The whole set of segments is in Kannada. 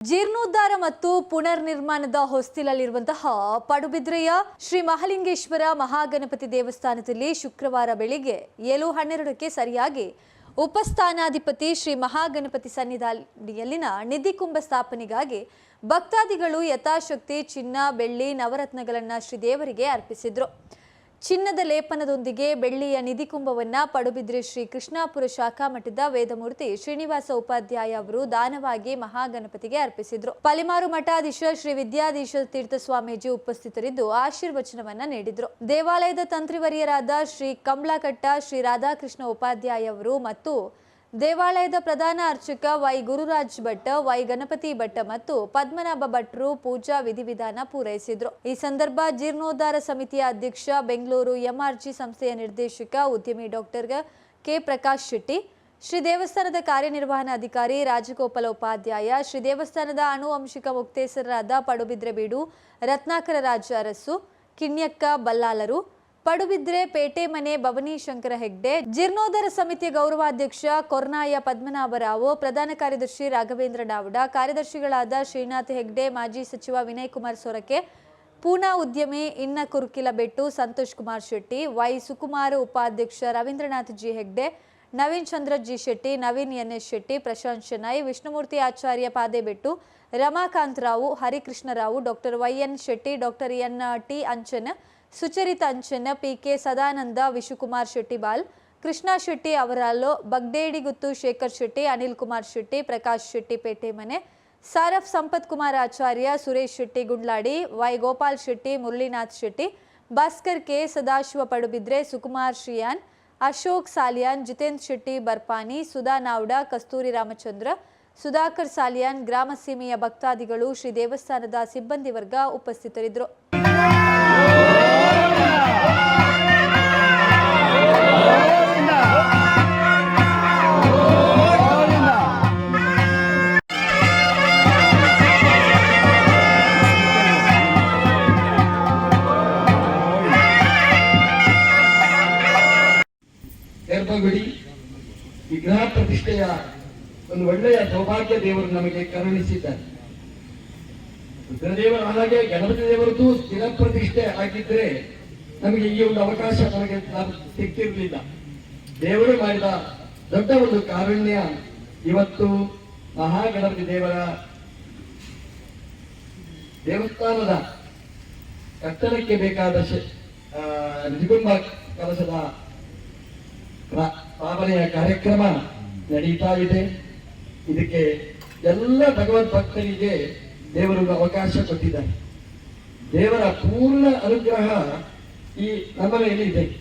ಜೀರ್ಣೋದ್ಧಾರ ಮತ್ತು ಪುನರ್ ನಿರ್ಮಾಣದ ಹೊಸ್ತಿಲಲ್ಲಿರುವಂತಹ ಪಡುಬಿದ್ರೆಯ ಶ್ರೀ ಮಹಾಲಿಂಗೇಶ್ವರ ಮಹಾಗಣಪತಿ ದೇವಸ್ಥಾನದಲ್ಲಿ ಶುಕ್ರವಾರ ಬೆಳಿಗ್ಗೆ ಏಳು ಹನ್ನೆರಡಕ್ಕೆ ಸರಿಯಾಗಿ ಉಪಸ್ಥಾನಾಧಿಪತಿ ಶ್ರೀ ಮಹಾಗಣಪತಿ ಸನ್ನಿಧಾನಿಯಲ್ಲಿನ ನಿಧಿ ಕುಂಭ ಸ್ಥಾಪನೆಗಾಗಿ ಭಕ್ತಾದಿಗಳು ಯಥಾಶಕ್ತಿ, ಚಿನ್ನ, ಬೆಳ್ಳಿ, ನವರತ್ನಗಳನ್ನ ಶ್ರೀ ದೇವರಿಗೆ ಅರ್ಪಿಸಿದ್ರು. ಚಿನ್ನದ ಲೇಪನದೊಂದಿಗೆ ಬೆಳ್ಳಿಯ ನಿಧಿ ಕುಂಭವನ್ನ ಪಡುಬಿದ್ರಿ ಶ್ರೀ ಕೃಷ್ಣಾಪುರ ಶಾಖಾ ಮಠದ ವೇದಮೂರ್ತಿ ಶ್ರೀನಿವಾಸ ಉಪಾಧ್ಯಾಯ ಅವರು ದಾನವಾಗಿ ಮಹಾಗಣಪತಿಗೆ ಅರ್ಪಿಸಿದ್ರು. ಪಲಿಮಾರು ಮಠಾಧೀಶ ಶ್ರೀ ವಿದ್ಯಾಧೀಶ ತೀರ್ಥ ಸ್ವಾಮೀಜಿ ಉಪಸ್ಥಿತರಿದ್ದು ಆಶೀರ್ವಚನವನ್ನ ನೀಡಿದ್ರು. ದೇವಾಲಯದ ತಂತ್ರಿವರಿಯರಾದ ಶ್ರೀ ಕಂಬ್ಳಕಟ್ಟ ಶ್ರೀ ರಾಧಾಕೃಷ್ಣ ಉಪಾಧ್ಯಾಯ ಅವರು ಮತ್ತು ದೇವಾಲಯದ ಪ್ರಧಾನ ಅರ್ಚಕ ವೈ ಗುರುರಾಜ್ ಭಟ್, ವೈ ಗಣಪತಿ ಭಟ್ ಮತ್ತು ಪದ್ಮನಾಭ ಭಟ್ರು ಪೂಜಾ ವಿಧಿವಿಧಾನ ಪೂರೈಸಿದ್ರು. ಈ ಸಂದರ್ಭ ಜೀರ್ಣೋದ್ಧಾರ ಸಮಿತಿಯ ಅಧ್ಯಕ್ಷ, ಬೆಂಗಳೂರು ಎಂಆರ್ಜಿ ಸಂಸ್ಥೆಯ ನಿರ್ದೇಶಕ, ಉದ್ಯಮಿ ಡಾಕ್ಟರ್ ಕೆ. ಪ್ರಕಾಶ್ ಶೆಟ್ಟಿ, ಶ್ರೀ ದೇವಸ್ಥಾನದ ಕಾರ್ಯನಿರ್ವಹಣಾಧಿಕಾರಿ ರಾಜಗೋಪಾಲ ಉಪಾಧ್ಯಾಯ, ಶ್ರೀ ದೇವಸ್ಥಾನದ ಅನುವಂಶಿಕ ಮುಕ್ತೇಸರರಾದ ಪಡುಬಿದ್ರೆಬೀಡು, ರತ್ನಾಕರ ರಾಜ ಅರಸು, ಕಿಣ್ಯಕ್ಕ ಬಲ್ಲಾಲರು ಪಡುಬಿದ್ರೆ ಪೇಟೆ ಮನೆ ಭವನಿ ಶಂಕರ ಹೆಗ್ಡೆ, ಜೀರ್ಣೋದ್ಧಾರ ಸಮಿತಿಯ ಗೌರವಾಧ್ಯಕ್ಷ ಕೊರ್ನಾಯ ಪದ್ಮನಾಭರಾವು, ಪ್ರಧಾನ ಕಾರ್ಯದರ್ಶಿ ರಾಘವೇಂದ್ರ ಡಾವಡ, ಕಾರ್ಯದರ್ಶಿಗಳಾದ ಶ್ರೀನಾಥ್ ಹೆಗ್ಡೆ, ಮಾಜಿ ಸಚಿವ ವಿನಯ್ ಕುಮಾರ್ ಸೊರಕೆ, ಪೂನಾ ಉದ್ಯಮಿ ಇನ್ನ ಕುರುಕಿಲ ಬೆಟ್ಟು, ಸಂತೋಷ್ ಕುಮಾರ್ ಶೆಟ್ಟಿ, ವೈ ಸುಕುಮಾರ್ ಉಪಾಧ್ಯಕ್ಷ Ravindranath G Hegde, Naveen Chandra G Shetty, Naveen N S Shetty, Prashanth Shenoy Vishnumurthy Acharya Padebettu, Ramakant Rao, Harikrishnarao, doctor Y N Shetty, doctor N T Anchan Sucharitha ಅಂಚನ್ನ P K Sadananda, Vishukumar ಶೆಟ್ಟಿಬಾಲ್, Krishna Shetty ಅವರಲ್ಲೋ ಬಗ್ಡೇಡಿಗುತ್ತು ಶೇಖರ್ ಶೆಟ್ಟಿ, ಅನಿಲ್ ಕುಮಾರ್ ಶೆಟ್ಟಿ, ಪ್ರಕಾಶ್ ಶೆಟ್ಟಿ ಪೇಟೆ ಮನೆ, ಸಾರಫ್ ಸಂಪತ್ ಕುಮಾರ್ ಆಚಾರ್ಯ, ಸುರೇಶ್ ಶೆಟ್ಟಿ ಗುಂಡ್ಲಾಡಿ, ವೈ ಗೋಪಾಲ್ ಶೆಟ್ಟಿ, ಮುರಳೀನಾಥ್ ಶೆಟ್ಟಿ, ಭಾಸ್ಕರ್ ಕೆ ಸದಾಶಿವ ಪಡುಬಿದ್ರೆ, ಸುಕುಮಾರ್ ಶ್ರೀಯಾನ್, ಅಶೋಕ್ ಸಾಲಿಯಾನ್, ಜಿತೇಂದ್ರ ಶೆಟ್ಟಿ ಬರ್ಪಾನಿ, ಸುಧಾ ನಾವ್ಡ, ಕಸ್ತೂರಿ ರಾಮಚಂದ್ರ, ಸುಧಾಕರ್ ಸಾಲಿಯಾನ್, ಗ್ರಾಮ ಸೀಮೆಯ ಭಕ್ತಾದಿಗಳು ಶ್ರೀ ದೇವಸ್ಥಾನದ ಸಿಬ್ಬಂದಿ ವರ್ಗ ಉಪಸ್ಥಿತರಿದ್ದರು. ಗರ್ಭಗುಡಿ ವಿಗ್ರಹ ಪ್ರತಿಷ್ಠೆಯ ಒಂದು ಒಳ್ಳೆಯ ಸೌಭಾಗ್ಯ ದೇವರು ನಮಗೆ ಕರುಣಿಸಿದ್ದಾರೆ. ರುದ್ರದೇವರ ಹಾಗೆ ಗಣಪತಿ ದೇವರದ್ದು ಸ್ಥಿರ ಪ್ರತಿಷ್ಠೆ ಆಗಿದ್ರೆ ನಮಗೆ ಈ ಒಂದು ಅವಕಾಶ ನಮಗೆ ಸಿಗ್ತಿರ್ಲಿಲ್ಲ. ದೇವರು ಮಾಡಿದ ದೊಡ್ಡ ಒಂದು ಕಾರುಣ್ಯ ಇವತ್ತು ಮಹಾಗಣಪತಿ ದೇವರ ದೇವಸ್ಥಾನದ ಕಟ್ಟಡಕ್ಕೆ ಬೇಕಾದ ನಿಗುಂಬ ಪ್ರ- ಸ್ಥಾಪನೆಯ ಕಾರ್ಯಕ್ರಮ ನಡೀತಾ ಇದೆ. ಇದಕ್ಕೆ ಎಲ್ಲ ಭಗವದ್ ಭಕ್ತರಿಗೆ ದೇವರು ಅವಕಾಶ ಕೊಟ್ಟಿದ್ದಾರೆ. ದೇವರ ಪೂರ್ಣ ಅನುಗ್ರಹ ಈ ನಮ್ಮ ಮೇಲೆ ಇದೆ.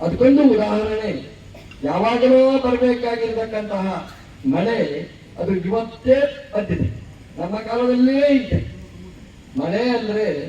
ಅದಕ್ಕೊಂದು ಉದಾಹರಣೆ, ಯಾವಾಗಲೂ ಬರಬೇಕಾಗಿರ್ತಕ್ಕಂತಹ ಮಳೆ, ಅದು ಇವತ್ತೇ ಬಂದಿದೆ. ನಮ್ಮ ಕಾಲದಲ್ಲಿಯೇ ಇದೆ. ಮಳೆ ಅಂದ್ರೆ